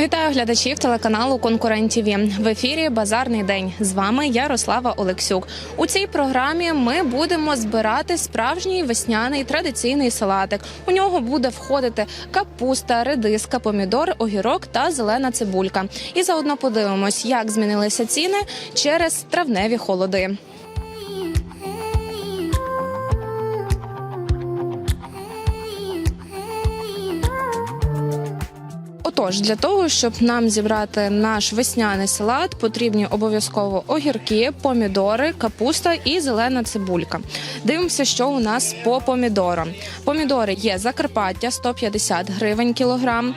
Вітаю глядачів телеканалу Конкурент ТВ. В ефірі Базарний день. З вами Ярослава Олексюк. У цій програмі ми будемо збирати справжній весняний традиційний салатик. У нього буде входити капуста, редиска, помідор, огірок та зелена цибулька. І заодно подивимось, як змінилися ціни через травневі холоди. Отож, для того, щоб нам зібрати наш весняний салат, потрібні обов'язково огірки, помідори, капуста і зелена цибулька. Дивимося, що у нас по помідорам. Помідори є Закарпаття 150 гривень кілограм.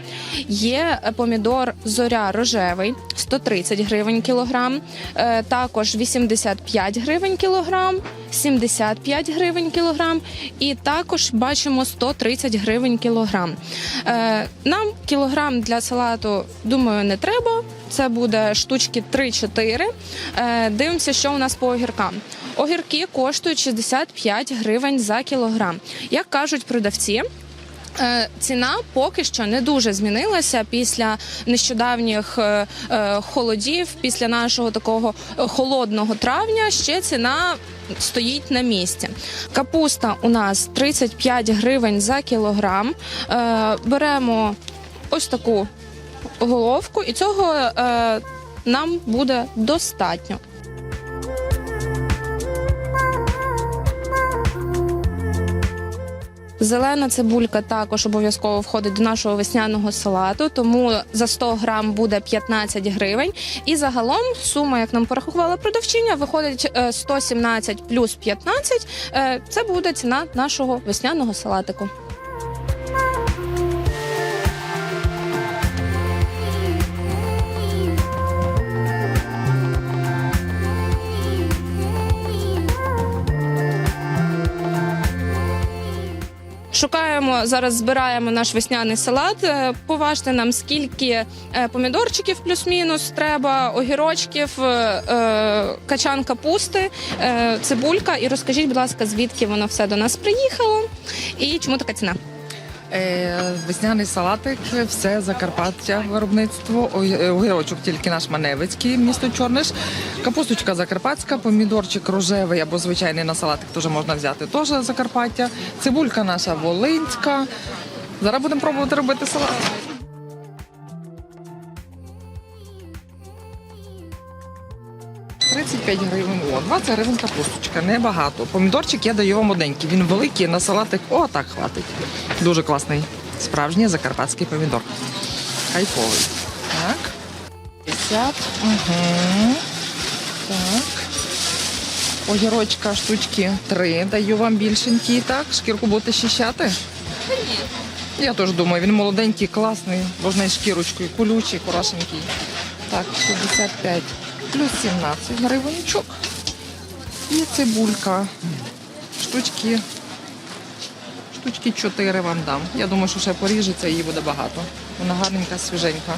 Є помідор зоря рожевий 130 гривень кілограм. Е, Також 85 гривень кілограм. 75 гривень кілограм, і також бачимо 130 гривень кілограм. Е, нам кілограм для салату, думаю, не треба. Це буде штучки 3-4. Е, дивимося, що у нас по огіркам. Огірки коштують 65 гривень за кілограм. Як кажуть продавці, Е, Ціна поки що не дуже змінилася після нещодавніх е, холодів, після нашого такого холодного травня. Ще ціна стоїть на місці. Капуста у нас 35 гривень за кілограм. Беремо ось таку головку, і цього е, нам буде достатньо. Зелена цибулька також обов'язково входить до нашого весняного салату, тому за 100 грам буде 15 гривень. І загалом сума, як нам порахувала продавчиня, виходить е, 117 плюс 15. Е, Це буде ціна нашого весняного салатику. Шукаємо зараз, збираємо наш весняний салат. Е, Поважте нам, скільки е, помідорчиків плюс-мінус треба, огірочків, е, качан капусти, цибулька. І розкажіть, будь ласка, звідки воно все до нас приїхало і чому така ціна? Е, Весняний салатик, все Закарпаття виробництво. Е, Огірочок тільки наш Маневицький, місто Чорниш. Капусточка закарпатська, помідорчик рожевий або звичайний на салатик теж можна взяти. Теж Закарпаття. Цибулька наша волинська. Зараз будемо пробувати робити салат. «35 гривень, о, 20 гривень капусточка, небагато. Помідорчик я даю вам одненький. Він великий, на салатик, о, так хватить. Дуже класний. Справжній закарпатський помідор. Кайфовий. Так. 50. Угу. Так. Огірочка штучки 3. Даю вам більшенькі. Так, шкірку будете щищати? Ні. Я теж думаю, він молоденький, класний, можна і шкірочкою, колючий, хорошенький. Так, 65 плюс 17 гривенчок. І цибулька. Штучки. Штучки 4 вам дам. Я думаю, що ще поріжеться, її буде багато. Вона гарненька, свіженька.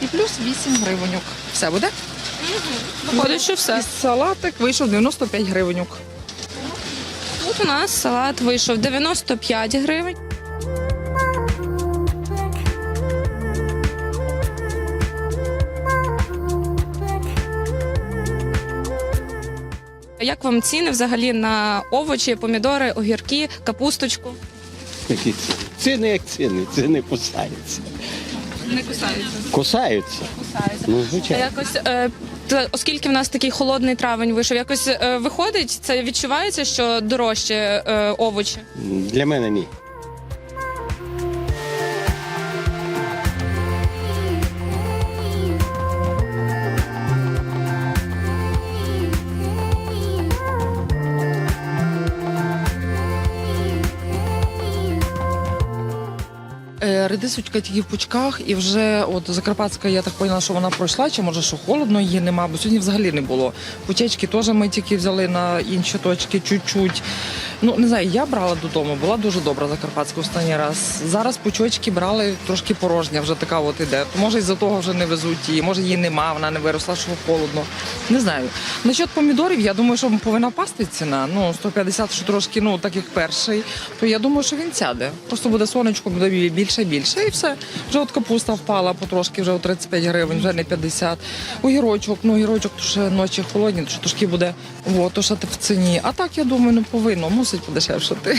І плюс 8 гривеньок. Все буде? Виходить, що все. І салатик вийшов 95 гривеньок. Тут у нас салат вийшов 95 гривень. Як вам ціни взагалі на овочі, помідори, огірки, капусточку? Які ціни? Ціни як ціни, ціни кусаються. Не кусаються. Кусаються? Кусаються. Ну, А звичайно. якось, е, та- оскільки в нас такий холодний травень вийшов, якось е, виходить, це відчувається, що дорожче е, овочі. Для мене ні. Редисочка тільки в пучках, і вже от Закарпатська, я так поняла, що вона пройшла, чи може що холодно її нема, бо сьогодні взагалі не було. Путечки теж ми тільки взяли на інші точки чуть-чуть. Ну не знаю, я брала додому, була дуже добра закарпатська останній раз. Зараз пучочки брали трошки порожня, вже така от іде. Може із-за того вже не везуть її, може її нема, вона не виросла, що холодно. Не знаю. Насчет помідорів, я думаю, що повинна пасти ціна. Ну 150, що трошки, ну так як перший, то я думаю, що він сяде. Просто буде сонечко, буде більше більше, і все. Вже от капуста впала потрошки, вже у 35 гривень, вже не 50. Огірочок, ну огірочок, то ще ночі холодні, то що трошки буде о, то що в ціні. А так я думаю, ну повинно, мусить подешевшати.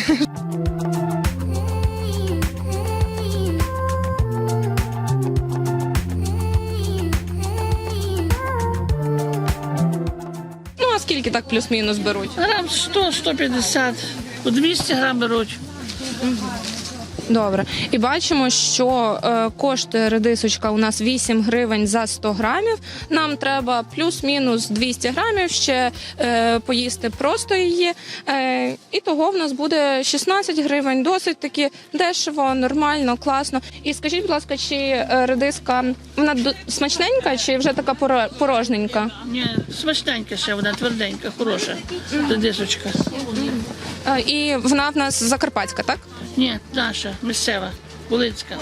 Ну а скільки так плюс-мінус беруть? Грам 100-150, по 200 грам беруть. Добре. І бачимо, що е, коштує редисочка у нас 8 гривень за 100 грамів. Нам треба плюс-мінус 200 грамів ще е, поїсти просто її. Е, і того в нас буде 16 гривень. Досить таки дешево, нормально, класно. І скажіть, будь ласка, чи е, редиска вона смачненька, чи вже така поро- порожненька? Ні, смачненька ще, вона тверденька, хороша. Дисочка. Е, і вона в нас закарпатська, так? Ні, наша, місцева, Волинська.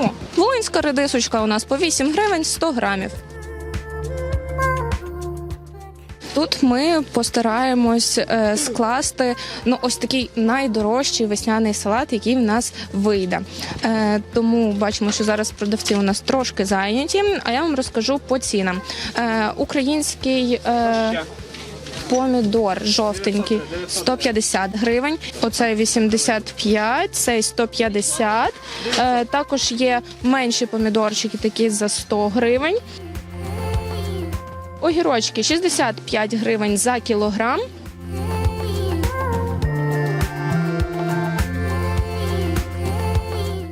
О, волинська редисочка у нас по 8 гривень 100 грамів. Тут ми постараємось е, скласти ну ось такий найдорожчий весняний салат, який в нас вийде. Е, тому бачимо, що зараз продавці у нас трошки зайняті. А я вам розкажу по цінам. Е, український. Е, Помідор жовтенький 150 гривень. Оцей 85, цей 150. Е, також є менші помідорчики, такі за 100 гривень. Огірочки 65 гривень за кілограм.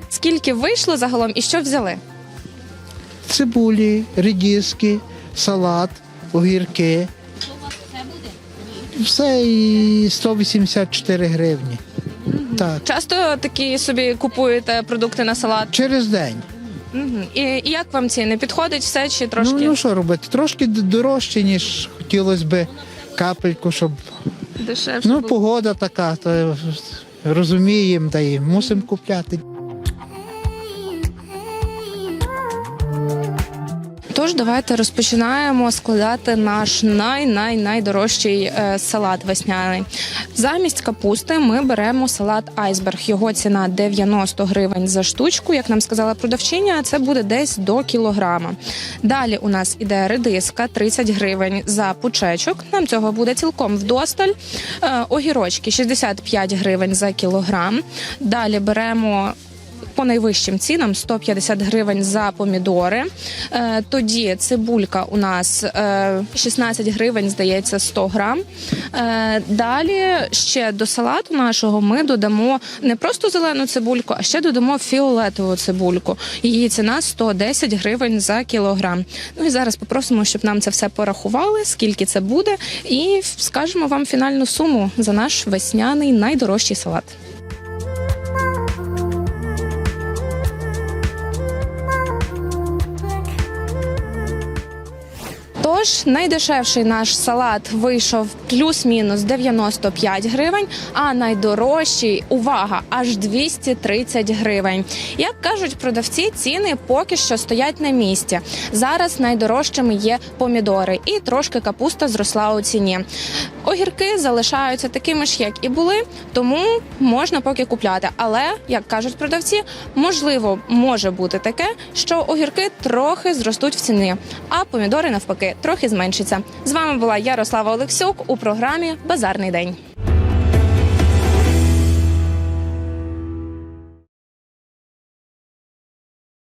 Скільки вийшло загалом і що взяли? цибулі, редиски, салат, огірки. Все і 184 гривні. Так, Часто такі собі купуєте продукти на салат? через день. Мгм. І, і як вам ціни? Підходить все чи трошки? Ну, ну що робити? Трошки д- дорожче, ніж хотілося б капельку, щоб. Дешевше. Ну, було. погода така, то розуміємо, та й мусимо купляти. Тож давайте розпочинаємо складати наш най-най-найдорожчий е, салат весняний. Замість капусти ми беремо салат айсберг. Його ціна 90 гривень за штучку. Як нам сказала продавчиня, це буде десь до кілограма. Далі у нас іде редиска 30 гривень за пучечок. Нам цього буде цілком вдосталь. Е, Огірочки 65 гривень за кілограм. Далі беремо по найвищим цінам 150 гривень за помідори. Е, тоді цибулька у нас е, 16 гривень, здається, 100 грам. Е, далі ще до салату нашого ми додамо не просто зелену цибульку, а ще додамо фіолетову цибульку. Її ціна 110 гривень за кілограм. Ну і зараз попросимо, щоб нам це все порахували, скільки це буде, і скажемо вам фінальну суму за наш весняний найдорожчий салат. Тож найдешевший наш салат вийшов плюс-мінус 95 гривень, а найдорожчий увага аж 230 гривень. Як кажуть продавці, ціни поки що стоять на місці. Зараз найдорожчими є помідори, і трошки капуста зросла у ціні. Огірки залишаються такими ж, як і були, тому можна поки купляти. Але як кажуть продавці, можливо, може бути таке, що огірки трохи зростуть в ціні, а помідори навпаки зменшаться. З вами була Ярослава Олексюк у програмі Базарний день.